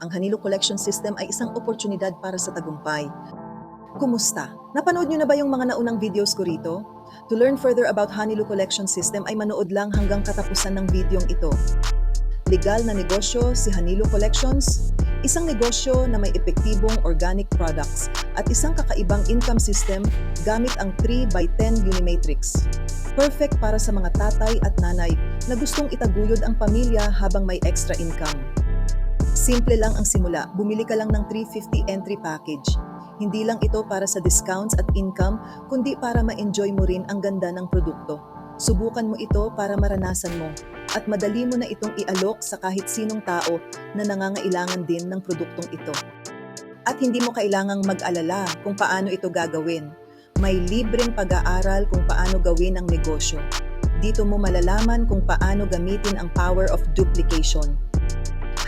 ang Hanilo Collection System ay isang oportunidad para sa tagumpay. Kumusta? Napanood niyo na ba yung mga naunang videos ko rito? To learn further about Hanilo Collection System ay manood lang hanggang katapusan ng videong ito. Legal na negosyo si Hanilo Collections, isang negosyo na may epektibong organic products at isang kakaibang income system gamit ang 3x10 Unimatrix. Perfect para sa mga tatay at nanay na gustong itaguyod ang pamilya habang may extra income. Simple lang ang simula, bumili ka lang ng 350 entry package. Hindi lang ito para sa discounts at income, kundi para ma-enjoy mo rin ang ganda ng produkto. Subukan mo ito para maranasan mo at madali mo na itong ialok sa kahit sinong tao na nangangailangan din ng produktong ito. At hindi mo kailangang mag-alala kung paano ito gagawin. May libreng pag-aaral kung paano gawin ang negosyo. Dito mo malalaman kung paano gamitin ang power of duplication.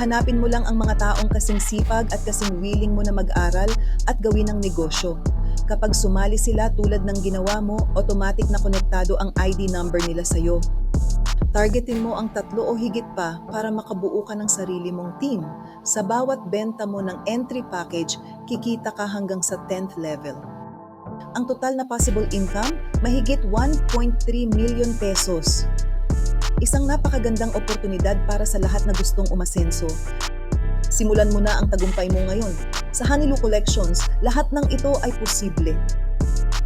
Hanapin mo lang ang mga taong kasing sipag at kasing willing mo na mag-aral at gawin ang negosyo. Kapag sumali sila tulad ng ginawa mo, automatic na konektado ang ID number nila sa'yo. Targetin mo ang tatlo o higit pa para makabuo ka ng sarili mong team. Sa bawat benta mo ng entry package, kikita ka hanggang sa 10th level. Ang total na possible income, mahigit 1.3 million pesos. Isang napakagandang oportunidad para sa lahat na gustong umasenso. Simulan mo na ang tagumpay mo ngayon. Sa Hanilu Collections, lahat ng ito ay posible.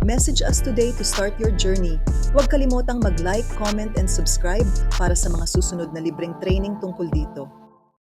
Message us today to start your journey. Huwag kalimotang mag-like, comment, and subscribe para sa mga susunod na libreng training tungkol dito.